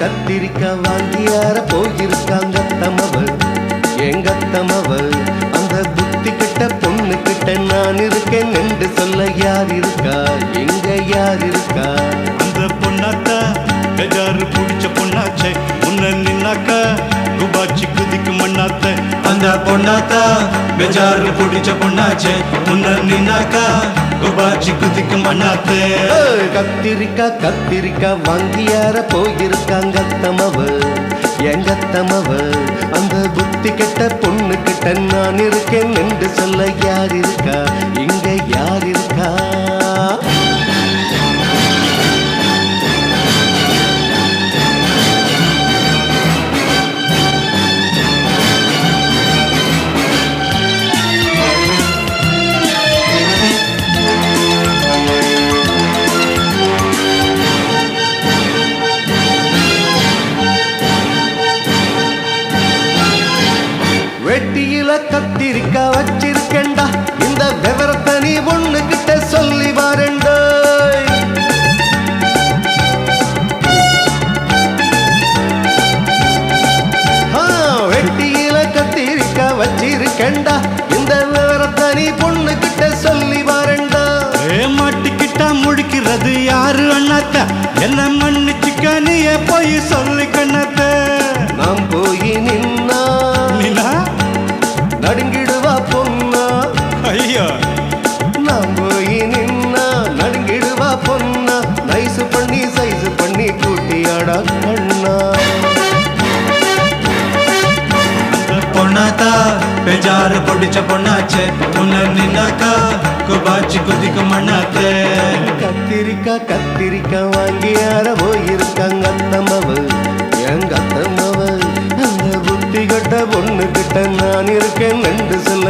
கத்திரிக்காய் கத்திரிக்காய் வாங்கியார போயிருக்காங்க தமவள். எங்க தமவள் அந்த புத்தி கிட்ட பொண்ணு கிட்ட நான் இருக்கேன் என்று சொல்ல யார் இருக்கா? எங்க யார் இருக்கா? அந்த பொண்ணாத்தா பெஜாரு பிடிச்ச பொண்ணாச்சே. அந்த பொண்ணாத்தா பெஜாரு புடிச்ச பொண்ணாச்சே. முன்ன நின்னாக்கா குபாச்சி குதிக்கு மண்ணாத்தே கத்திரிக்கா கத்திரிக்கா கத்திரிக்காய் வாங்கியார போயிருக்காங்க தமவ எங்க தமவ அந்த புத்தி கெட்ட பொண்ணு கிட்ட நான் இருக்கேன் என்று சொல்ல யார் இருக்கா கத்திரிக்க வச்சிருக்கேண்டா இந்த விவரத்தை நீ ஒண்ணு கிட்ட சொல்லி வாரண்டா வெட்டியில கத்திரிக்க வச்சிருக்கேண்டா இந்த விவரத்தை நீ பொண்ணு கிட்ட சொல்லி வாரண்டா மாட்டிக்கிட்டா முழிக்கிறது யாரு அண்ணாத்த? என்ன மன்னிச்சுக்க நீ போய் சொல்ல. அந்த பொண்ணாத்தா பிடிச்ச பொண்ணாச்சே. முன்ன நின்னாக்கா குபாச்சி குதிக்க மண்ணாத்தே கத்திரிக்கா கத்திரிக்கா வாங்கி யார போயிருக்காங்க அத்தம்மவ. எங்க அத்தம்மவ? அந்த புத்தி கட்ட பொண்ணு கிட்ட நான் இருக்கேன் நண்டு சொல்ல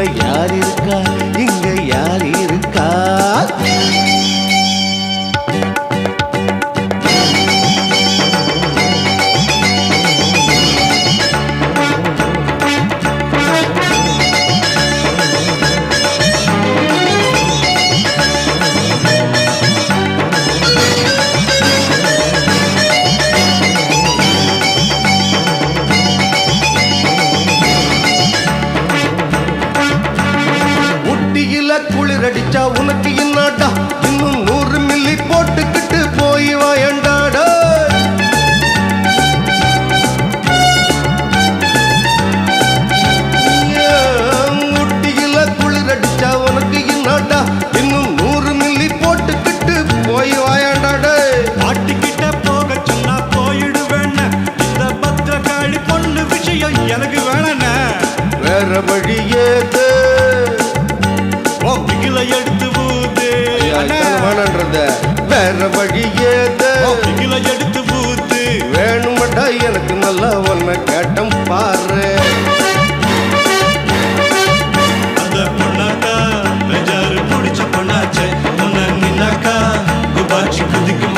வேணான்றத வேற வழி ஏது? எடுத்து ஊது வேணுமடா எனக்கு நல்லா ஒன்ன கேட்டம் பாரு. அந்த பொண்ணாக்கா பெஜாரு பிடிச்ச பொண்ணாச்சே. முன்ன நின்னாக்கா குபாச்சி குதிக்கு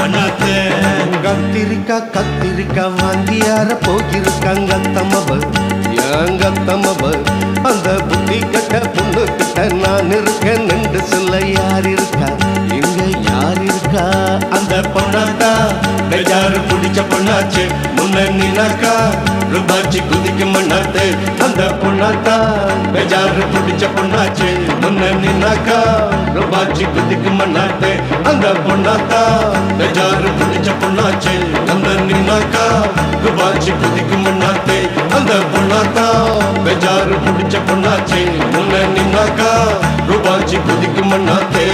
பொண்ணாச்சே முன்ன நின்னாக்கா? ரூபாச்சி குதிக்கு மண்ணாத்தே அந்த பொண்ணாத்தா? பெஜாரு பிடிச்ச பொண்ணாச்சே. முன்ன நின்னாக்கா? ரூபாச்சி குதிக்கு மண்ணாத்தே அந்த பொண்ணாத்தா? பெஜாரு பிடிச்ச பொண்ணாச்சே. அந்த நின்னாக்கா? ரூபாச்சி குதிக்கு மண்ணாத்தே அந்த பொண்ணாத்தா? பெஜாரு பிடிச்ச பொண்ணாச்சே. முன்ன நின்னாக்கா? ரூபாச்சி குதிக்கு மண்ணாத்தே